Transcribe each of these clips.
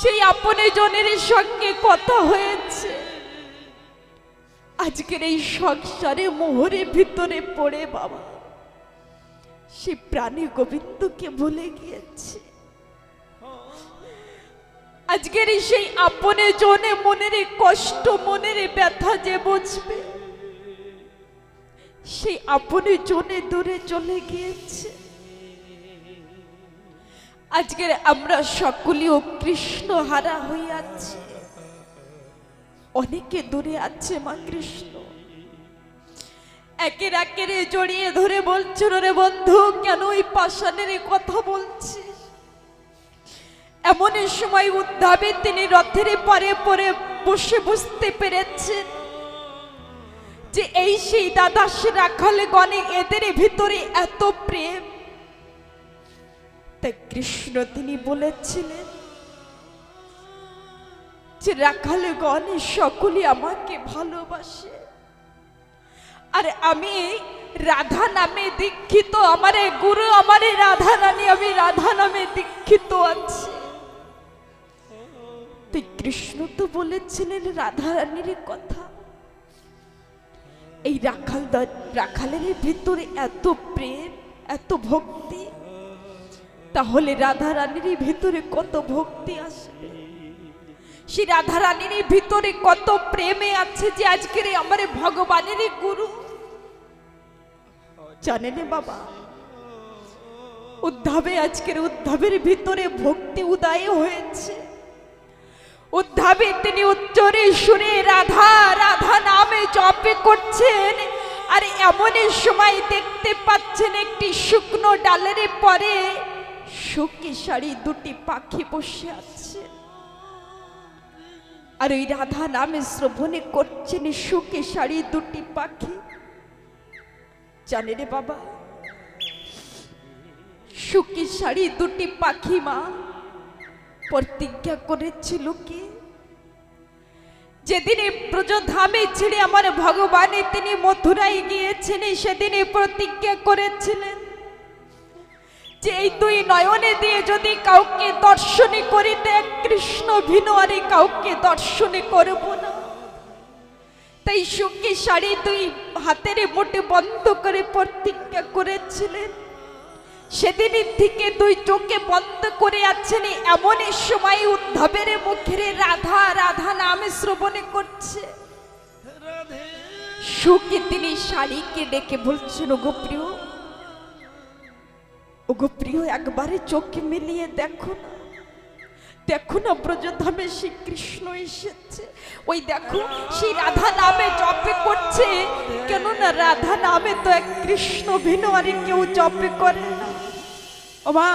সেই আপনে জনের সঙ্গে কথা হয়েছে। আজকের এই সংসারে মোহরের ভিতরে পড়ে বাবা। সে প্রাণী গোবিন্দকে ভুলে গিয়েছে। আজকের সেই আপনে জনে মনের কষ্ট, মনের ব্যথা যে বুঝবে, সেই আপনে জনে দূরে চলে গিয়েছে। আজকের আমরা সকলেও কৃষ্ণ হারা হইয়াছি অনেকে দূরে আছে মা কৃষ্ণ। একের একের জড়িয়ে ধরে বলছিল রে বন্ধু, কেন ওই পাষাণের কথা বলছে? এমন সময় উদ্ধাবে তিনি রথের পরে পরে বসে বুঝতে পেরেছেন যে এই সেই দাদা রাখালে গণে এদের ভিতরে এত প্রেম। তাই কৃষ্ণ তিনি বলেছিলেন যে রাখালে গণে সকলে আমাকে ভালোবাসে। আর আমি রাধা নামে দীক্ষিত, আমার গুরু, আমার রাধা রানী, আমি রাধা নামে দীক্ষিত আছি। কৃষ্ণ তো বলেছিলেন রাধা রানীর কথা। এই রাখাল রাখালের ভিতরে এত প্রেম, এত ভক্তি তাহলে রাধা রানীর ভিতরে কত ভক্তি আসবে সে রাধা রানীর ভিতরে কত প্রেমে আছে যে আজকের আমার ভগবানের গুরু? জানেন বাবা, উদ্ধাবে আজকের উদ্ধাবের ভিতরে ভক্তি উদয় হয়েছে। উদ্ধাবে তিনি উচ্চরে সুরে রাধা রাধা নামে জপে করছেন। আর এমনই সময় দেখতে পাচ্ছেন একটি শুকনো ডালের পরে শুকি শাড়ি দুটি পাখি বসে আছে। আর ওই রাধা নামে শ্রবণে করছেন শুকে শাড়ি দুটি পাখি। জানে রে বাবা শুকি শাড়ি দুটি পাখি মা, প্রতিজ্ঞা করেছিল কি? যেদিনে ব্রজধামে ছেড়ে আমার ভগবানে তিনি মথুরায় গিয়েছেন, সেদিনে প্রতিজ্ঞা করেছিলেন। যে এই দুই নয়নে দিয়ে যদি কাউকে দর্শনে করিতে কৃষ্ণ ভিন্ন আরে কাউকে দর্শনে করব না। তাই সুখী শাড়ি দুই হাতের মোটে বন্ধ করে প্রতিজ্ঞা করেছিলেন। সেদিনের থেকে দুই চোখে বন্ধ করে আছেন এমনই সময় উদ্ধবের মুখের রাধা রাধা নামে শ্রবণে করছে। সুখী তিনি শাড়িকে ডেকে বলছেন, ওগো প্রিয় ওগো প্রিয়, একবারে চোখে মিলিয়ে দেখো না। দেখো না ব্রজধামে শ্রী কৃষ্ণ এসেছে। ওই দেখো, সেই রাধা নামে জপে করছে। কেননা রাধা নামে তো এক কৃষ্ণ ভিন্ন আর কেউ জপে করে না। ও মা,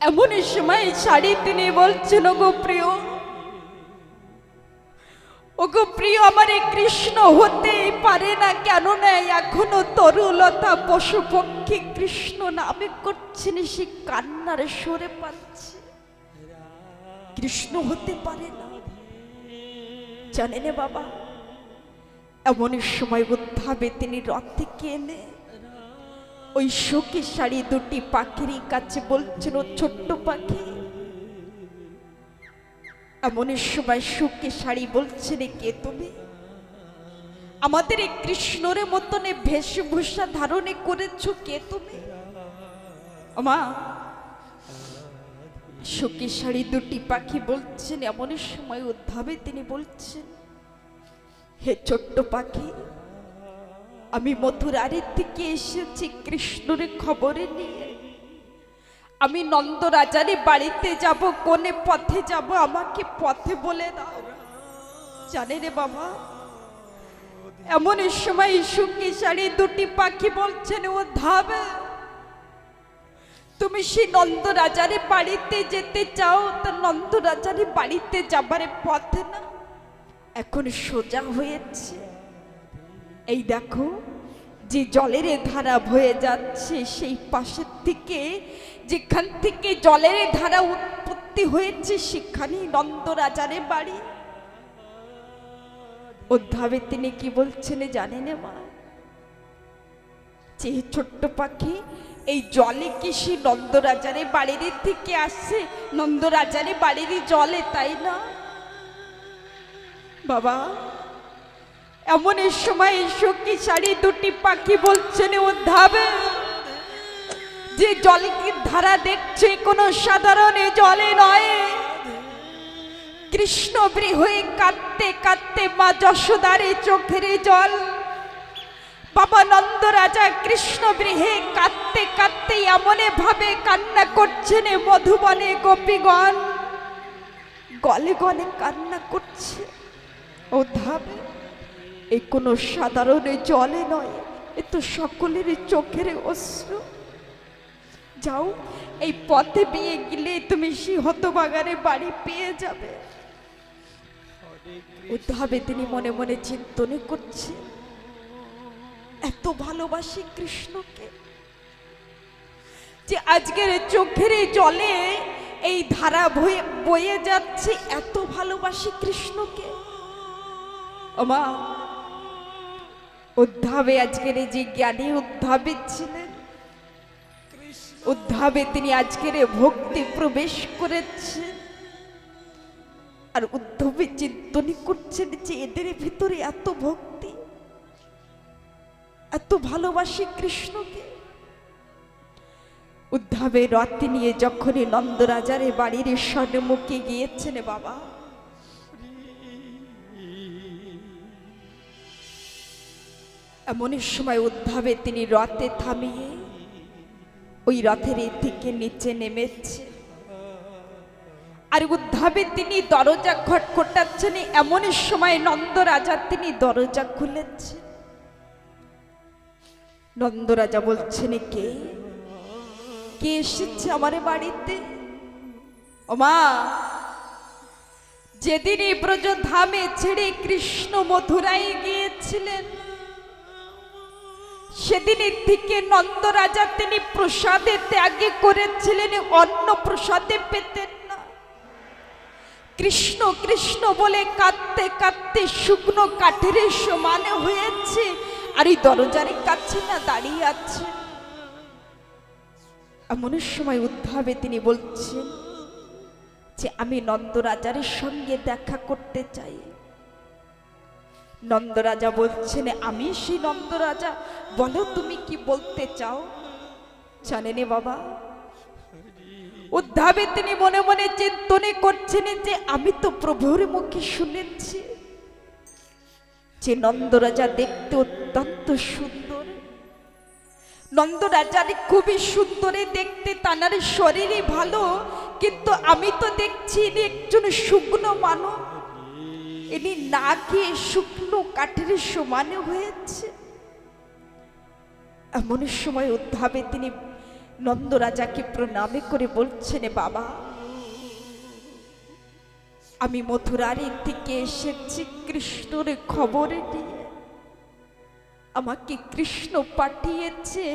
এমনই সময় শাড়ি তিনি বলছেন গো প্রিয় ওগো প্রিয়, আমার এই কৃষ্ণ হতেই পারে না কেন না এখনও তরুলতা পশু পক্ষী কৃষ্ণ নামে করছেন সে কান্নার সরে পাচ্ছে। কৃষ্ণ হতে পারে না। জানেন বাবা, এমনই সময় উদ্ধাবে তিনি রথ থেকে এনে ওই শোকে শাড়ি দুটি পাখির কাছে বলছেন, ও ছোট্ট পাখি এমনই সময় সুখে শাড়ি বলছেন কে তুমি? আমাদের এই কৃষ্ণর মতনে বেশভূষা ধারণে করেছ কে তুমি? আমা সুখী শাড়ি দুটি পাখি বলছেন, এমনই সময় উদ্ধাবে তিনি বলছেন, হে ছোট্ট পাখি, আমি মথুরারের থেকে এসেছি, কৃষ্ণর খবরে নিয়ে আমি নন্দ রাজারে বাড়িতে যাব, কোনে পথে যাব, আমাকে পথে বলে দাও। জানে রে বাবা, এমন সময় সুখী শাড়ি দুটি পাখি বলছেন, ও ধাবে, তুমি সেই নন্দ রাজারে বাড়িতে যেতে চাও? তা নন্দ রাজারে বাড়িতে যাবারে পথে না? এখন সোজা হয়েছে। এই দেখো, যে জলের ধারা বয়ে যাচ্ছে, সেই পাশের থেকে যেখান থেকে জলের ধারা উৎপত্তি হয়েছে, সেখানেই নন্দ রাজারের বাড়ি। উদ্ধাবে তিনি কি বলছেন জানেন মা? যে ছোট্ট পাখি, এই জলে কি সে নন্দরাজারে বাড়ির থেকে আসছে নন্দরাজারে বাড়ির জলে, তাই না? বাবা, এমন সময় সখী শাড়ি দুটি পাখি বলছেন উদ্ধাবে যে জলকে ধারা দেখছে, কোনো সাধারণ জলে নয়। কৃষ্ণ হয়ে কাঁদতে কাঁদতে মা যশোদারে চোখের জল। বাবা নন্দ রাজা কৃষ্ণ গৃহে কাঁদতে কাঁদতে এমনে ভাবে কান্না করছেন মধুবনে গোপীগণ। গলে গলে কান্না করছে। ও ধাবে, এ কোনো সাধারণে জলে নয়, এ তো সকলের চোখের অশ্রু। যাও, এই পথে বিয়ে গেলে তুমি সেই হতবাগারে বাড়ি পেয়ে যাবে। উদ্ধাবে তিনি মনে মনে চিন্তনে করছে, এত ভালোবাসি কৃষ্ণকে যে আজকের চোখের জলে এই ধারা বয়ে বয়ে যাচ্ছে এত ভালোবাসি কৃষ্ণকে। ওমা উদ্ধাবে আজকের যে জ্ঞানী উদ্ধাবে ছিলেন উদ্ধাবে তিনি আজকের ভক্তি প্রবেশ করেছেন আর উদ্ধবে চিন্তনী করছেন যে এদের ভিতরে এত ভক্তি, এত ভালোবাসি কৃষ্ণকে। উদ্ধাবে রথে নিয়ে যখনই নন্দরাজারে বাড়ির স্বর্ণমুখে গিয়েছেন বাবা। এমনই সময় উদ্ধাবে তিনি রথে থামিয়ে ওই রথের থেকে নিচে নেমেছে। আর উদ্ধাবে তিনি দরজা ঘট খটখটাচ্ছেন এমনই সময় নন্দরাজা তিনি দরজা খুলেছেন। নন্দরাজা বলছেন, কে? কে এসেছে আমার বাড়িতে? ও মা যেদিন এই ব্রজ ধামে ছেড়ে কৃষ্ণ মথুরায় গিয়েছিলেন সেদিনের থেকে নন্দরাজা তিনি প্রসাদে ত্যাগে করেছিলেন অন্য প্রসাদে পেতেন না। কৃষ্ণ কৃষ্ণ বলে কাঁদতে কাঁদতে শুকনো কাঠের সমানে হয়েছে, আর এই দরজার কাছে না দাঁড়িয়ে আছে। এমন সময় উদ্ভাবে তিনি বলছেন যে, আমি নন্দরাজারের সঙ্গে দেখা করতে চাই। নন্দরাজা বলছেন, আমি সেই নন্দরাজা। বলো তুমি কি বলতে চাও? জানেনে বাবা। উদ্ধাবে তিনি মনে মনে চিন্তনে করছেন যে, আমি তো প্রভুর মুখে শুনেছি যে নন্দরাজা দেখতে অত্যন্ত সুন্দর। নন্দরাজার খুবই সুন্দরে দেখতে, তানার শরীরই ভালো, কিন্তু আমি তো দেখছি একজন শুকনো মানব ইনি না খেয়ে শুকনো কাঠের সমানে হয়েছে। এমন সময় উদ্ধাবে তিনি নন্দরাজাকে প্রণামে করে বলছেন বাবা, আমি মথুরারি থেকে এসেছি কৃষ্ণর খবর আমাকে কৃষ্ণ পাঠিয়েছে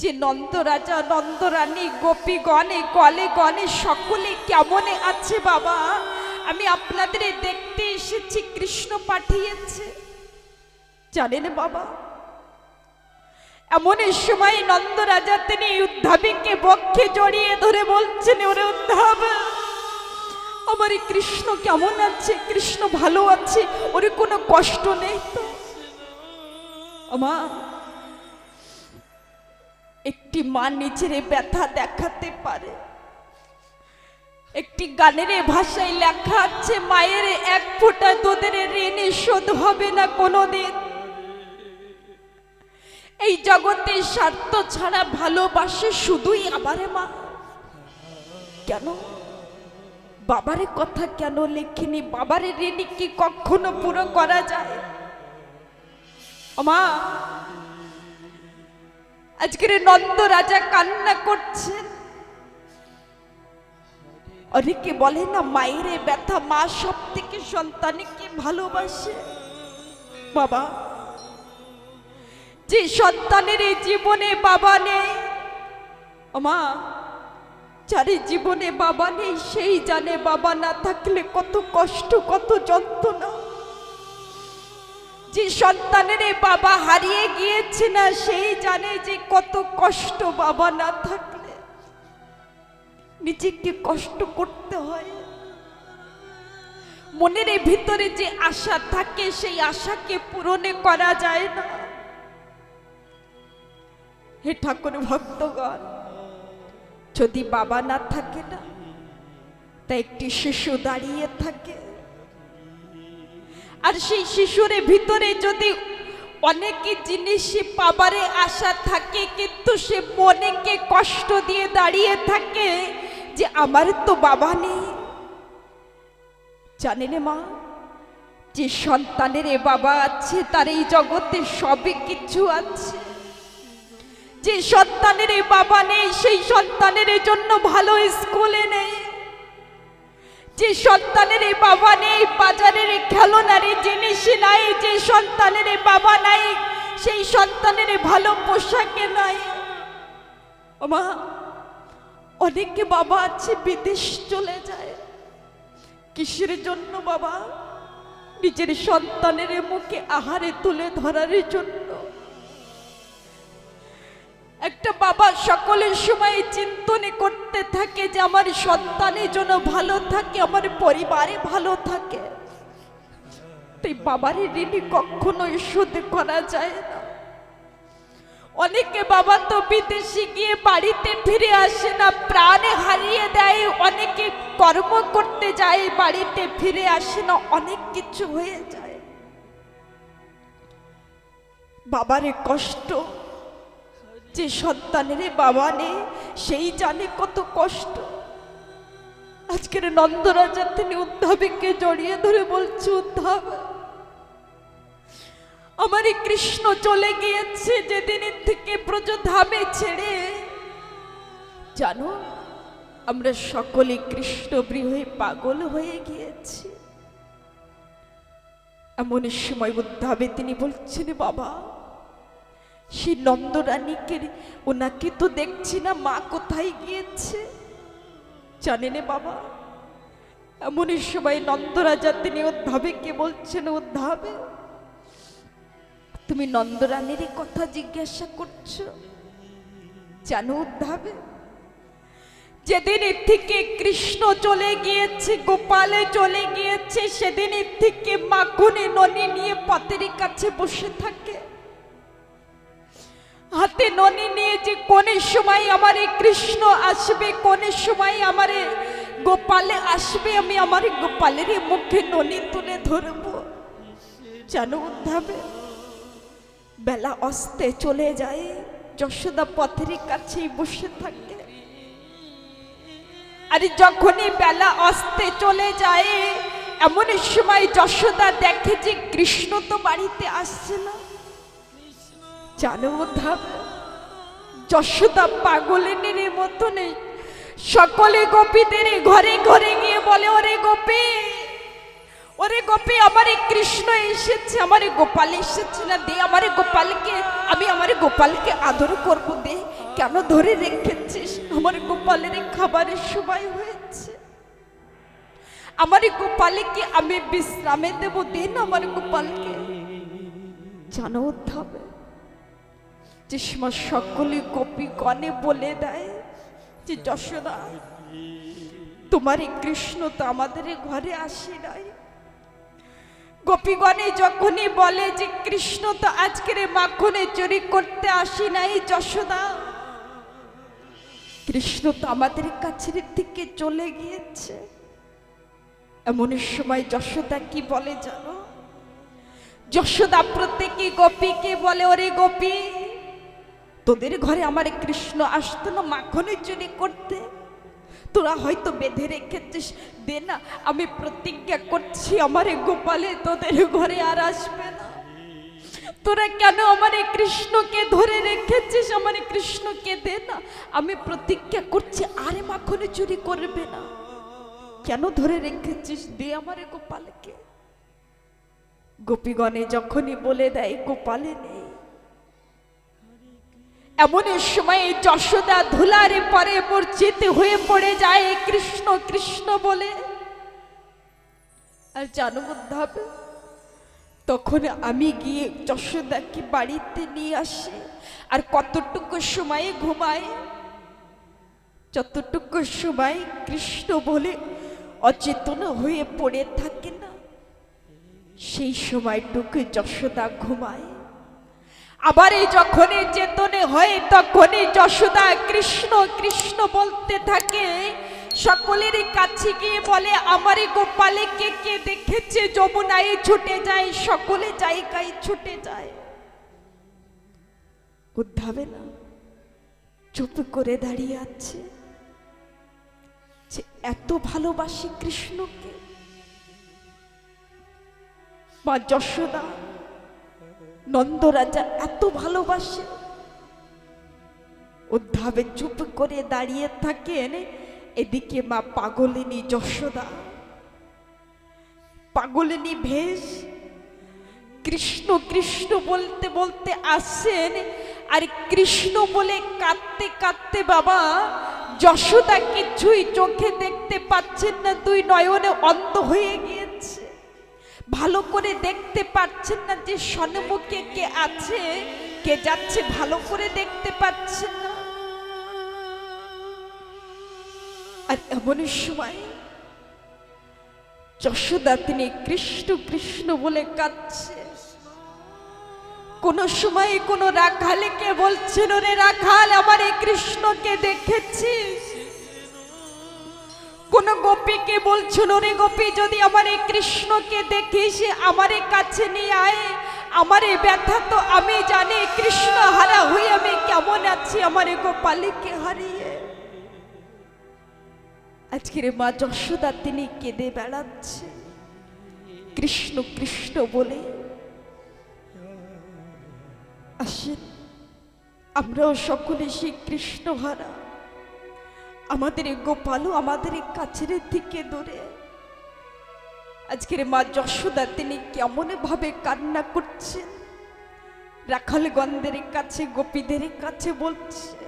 যে নন্দরাজা, নন্দরানী গোপী গণে গলে গণে সকলে কেমনে আছে বাবা? আমি আপনাদের দেখতে এসেছি, কৃষ্ণ পাঠিয়েছে। জানেন বাবা, এমন সময় নন্দরাজা তিনি উদ্ধাবিকে বক্ষে জড়িয়ে ধরে বলছেন, ওরে উদ্ধাব, আমার কৃষ্ণ কেমন আছে? কৃষ্ণ ভালো আছে, ওরে কোনো কষ্ট নেই তো? একটি মা নিজের ব্যথা দেখাতে পারে। একটি গানের ভাষায় লেখা আছে, মায়ের এক ফোঁটা দুধের ঋণে শোধ হবে না কোনোদিন। এই জগতে স্বার্থ ছাড়া ভালোবাসে শুধুই আমারে মা। কেন? বাবারে কথা কেন লেখিনি? বাবারে ঋণ কি কখনো পুরো করা যায়? মা, আজকের নন্দ রাজা কান্না করছেন। অনেকে বলে না, মায়েরে ব্যথা, মা সব থেকে সন্তানকে ভালোবাসে। বাবা, যে সন্তানের এই জীবনে বাবা নেই মা, যার জীবনে বাবা নেই, সেই জানে বাবা না থাকলে কত কষ্ট, কত যন্ত্রণা। যে সন্তানের বাবা হারিয়ে গিয়েছে না, সেই জানে যে কত কষ্ট বাবা না থাকলে। নিজেকে কষ্ট করতে হয়। মনের ভিতরে যে আশা থাকে, সেই আশাকে পূরণে করা যায় না। হে ঠাকুর ভক্তগণ, যদি বাবা না থাকে না, তা একটি শিশু দাঁড়িয়ে থাকে। আর সেই শিশুর ভিতরে যদি অনেকে জিনিসই পাবারে আশা থাকে, কিন্তু সে মনেকে কষ্ট দিয়ে দাঁড়িয়ে থাকে যে আমার তো বাবা নেই। জানেন মা, যে সন্তানের এ বাবা আছে, তার এই জগতে সবই কিছু আছে। যে সন্তানের এ বাবা নেই, সেই সন্তানের জন্য ভালো স্কুলে নেই। যে সন্তানের এই বাবা নেই, বাজারের খেলনার জিনিস নাই, যে সন্তানের বাবা নাই, সেই সন্তানের ভালো পোশাকে নাই। মা অনেকে বাবা আছে, বিদেশ চলে যায়। কিসের জন্য বাবা? নিজের সন্তানের মুখে আহারে তুলে ধরার জন্য। একটা বাবা সকলের সময় চিন্তনে করতে থাকে যে, আমার সন্তানের জন্য ভালো থাকে, আমার পরিবারে ভালো থাকে। তাই বাবার ঋণী কখনোই শোধ করা যায় না। অনেকে বাবা তো বিদেশে গিয়ে বাড়িতে ফিরে আসে না, প্রাণে হারিয়ে দেয়, অনেকে কর্ম করতে যায়, বাড়িতে ফিরে আসে না, অনেক কিছু হয়ে যায়। বাবারে কষ্ট, যে সন্তানের বাবা নেই, সেই জানে কত কষ্ট। আজকের নন্দরাজা তিনি উদ্ধাবিককে জড়িয়ে ধরে বলছে, উদ্ধাব আমার এই কৃষ্ণ চলে গিয়েছে যেদিনের থেকে ব্রজধামে ছেড়ে। জানো, আমরা সকলে কৃষ্ণ হয়ে পাগল হয়ে গিয়েছি। এমন সময় উদ্ধাবে তিনি বলছেন, বাবা, সেই নন্দরানীকে ওনাকে তো দেখছি না, মা কোথায় গিয়েছে? জানেন বাবা এমনই সময় নন্দরাজা তিনি উদ্ধাবে কে বলছেন, উদ্ধাবে তুমি নন্দরানীর কথা জিজ্ঞাসা করছ? জানো উদ্ধাবে? যেদিন থেকে কৃষ্ণ চলে গিয়েছে, গোপালে চলে গিয়েছে, সেদিন থেকে মাখনে ননি নিয়ে পথের কাছে বসে থাকে। হাতে ননি নিয়ে যে কোনের সময় আমার কৃষ্ণ আসবে কোনের সময় আমার গোপালে আসবে, আমি আমার গোপালের মুখে ননি তুলে ধরব। জানো উদ্ধাবে? বেলা অস্তে চলে যায়, যশোদা পথের কাছেই বসে থাকে। আর যখনই বেলা অস্তে চলে যায়, এমন সময় যশোদা দেখে যে কৃষ্ণ তো বাড়িতে আসছে না। জানো ধাপ যশোদা পাগলিনীর মতনে সকলে গোপীদের ঘরে ঘরে গিয়ে বলে, ওরে গোপী ওরে গোপী, আমারে কৃষ্ণ এসেছে, আমারে গোপাল এসেছে না দে, আমারে গোপালকে, আমি আমার গোপালকে আদর করব দে। কেন ধরে রেখেছিস? আমার গোপালের খাবারের সময় হয়েছে। আমার গোপালকে আমি বিশ্রামে দেব, দিন আমার গোপালকে। জানো হবে যে সকলে গোপী গণে বলে দেয় যে, যশোদা, তোমার কৃষ্ণ তো আমাদের ঘরে আসি নাই। গোপীগণে যখনই বলে যে, কৃষ্ণ তো আজকের মাখনে চুরি করতে আসি নাই যশোদা। কৃষ্ণ তো আমাদের কাছের দিকে চলে গিয়েছে। এমন সময় যশোদা কি বলে জানো? যশোদা, প্রত্যেকে গোপীকে বলে, ওরে গোপী, তোদের ঘরে আমার কৃষ্ণ আসতো না মাখনে চুরি করতে? তোরা হয়তো বেঁধে রেখেছিস। দে না, আমি প্রতিজ্ঞা করছি, আমার গোপালে তোদের ঘরে আর আসবে না। তোরা কেন আমার কৃষ্ণকে ধরে রেখেছিস? আমার কৃষ্ণকে দে না। আমি প্রতিজ্ঞা করছি, আরে মাখনে চুরি করবে না। কেন ধরে রেখেছিস? দে আমার গোপালকে। গোপীগণে যখনই বলে দেয়, গোপালে নেই এমন সময় যশোদা ধুলারে পরে মূর্ছিত হয়ে পড়ে যায় কৃষ্ণ কৃষ্ণ বলে। আর জানো হবে, তখন আমি গিয়ে যশোদাকে বাড়িতে নিয়ে আসি। আর কতটুকু সময়ে ঘুমাই যতটুকু সময় কৃষ্ণ বলে অচেতন হয়ে পড়ে থাকে না, সেই সময়টুকু যশোদা ঘুমায়। আবার এই যখনই চেতনে হয়, তখনই যশোদা কৃষ্ণ কৃষ্ণ বলতে থাকে। সকলেরই কাছে গিয়ে বলে আমারই গোপালে, কে কে দেখেছে? যমুনায় ছুটে যায়, সকলে জায়গায় ছুটে যায়। উদ্ধাবে না। চুপ করে দাঁড়িয়ে আছে। যে এত ভালোবাসি কৃষ্ণকে। মা যশোদা নন্দরাজা এত ভালোবাসে। উদ্ধাবে চুপ করে দাঁড়িয়ে থাকেন এদিকে মা পাগলিনী যশোদা। পাগলিনী ভেষ কৃষ্ণ কৃষ্ণ বলতে বলতে আসেন আর কৃষ্ণ বলে কাঁদতে কাঁদতে বাবা যশোদা কিছুই চোখে দেখতে পাচ্ছেন না, দুই নয়নে অন্ধ হয়ে গিয়েছে ভালো করে দেখতে পাচ্ছেন না যে সন্মুখে কে আছে, কে যাচ্ছে ভালো করে দেখতে পাচ্ছেন না। আর এমন সময় যশোদা তিনি কৃষ্ণ কৃষ্ণ বলে কাঁদছে। কোন সময় কোনো কোন কে বলছেন ওরে রাখাল, আমার এই কৃষ্ণকে দেখেছিস? কোন গোপীকে বলছিল ওরে গোপী, যদি আমার এই কৃষ্ণকে দেখিস, আমার কাছে নিয়ে আয়। আমার এই ব্যথা তো আমি জানি, কৃষ্ণ হারা হয়ে আমি কেমন আছি, আমার এই গোপালীকে হারিয়ে। আজকের মা যশোদা তিনি কেঁদে বেড়াচ্ছে। কৃষ্ণ কৃষ্ণ বলে, আসেন, আমরাও সকলে সেই কৃষ্ণ হারা। আমাদের গোপালও আমাদের কাছের থেকে দূরে। আজকের মা যশোদা, তিনি কেমনভাবে কান্না করছেন। রাখাল গন্ধের কাছে, গোপীদের কাছে বলছে